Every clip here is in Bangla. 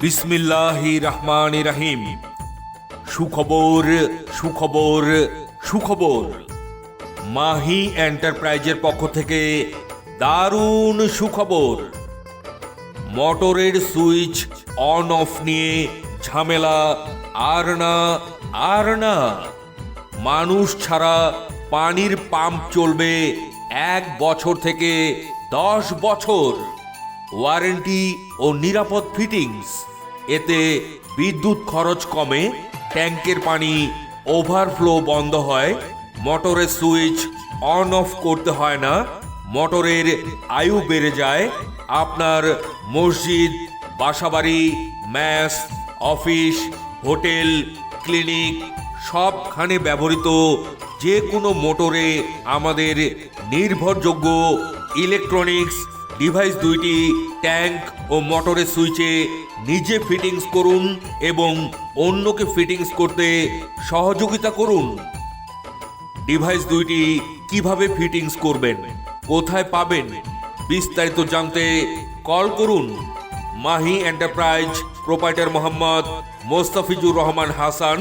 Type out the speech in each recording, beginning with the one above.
বিসমিল্লাহি রহমান রাহিম সুখবর সুখবর সুখবর। মাহি এন্টারপ্রাইজের পক্ষ থেকে দারুণ সুখবর। মোটরের সুইচ অন অফ নিয়ে ঝামেলা, আর না আর না। মানুষ ছাড়া পানির পাম্প চলবে এক বছর থেকে দশ বছর। ওয়ারেন্টি ও নিরাপদ ফিটিংস। এতে বিদ্যুৎ খরচ কমে ট্যাঙ্কের পানি ওভারফ্লো বন্ধ হয়, মোটরের সুইচ অন অফ করতে হয় না, মোটরের আয়ু বেড়ে যায়, আপনার মসজিদ, বাসাবাড়ি, ম্যাস, অফিস, হোটেল, ক্লিনিক সবখানে ব্যবহৃত যে কোনো মোটরে আমাদের নির্ভরযোগ্য ইলেকট্রনিক্স ডিভাইস দুইটি ট্যাঙ্ক ও মোটরের সুইচে নিজে ফিটিংস করুন এবং অন্যকে ফিটিংস করতে সহযোগিতা করুন। ডিভাইস দুইটি কীভাবে ফিটিংস করবেন, কোথায় পাবেন, বিস্তারিত জানতে কল করুন। Mahi enterprise proprietor Mohammad Mostafizur Rahman Hasan,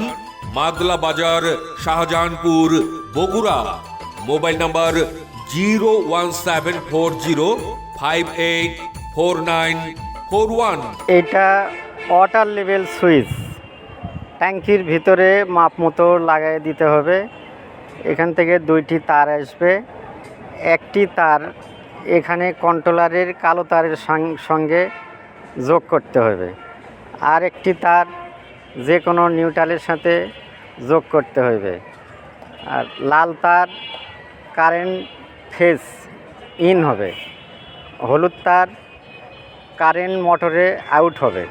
Madla Bazar, Shahjahanpur, Bogura. Mobile number zero one seven four zero five eight four nine four one এটা ওয়াটার লেভেল সুইচ ট্যাঙ্কির ভিতরে মাপ মতো লাগাই দিতে হবে। এখান থেকে দুইটি তার আসবে। একটি তার এখানে কন্ট্রোলারের কালো তারের সঙ্গে যোগ করতে হবে। আর একটি তার যে কোনো নিউট্রালের সাথে যোগ করতে হবে। আর লাল তার কারেন্ট ফেস ইন হবে। হলুদ তার কারেন্ট মোটরে আউট হবে।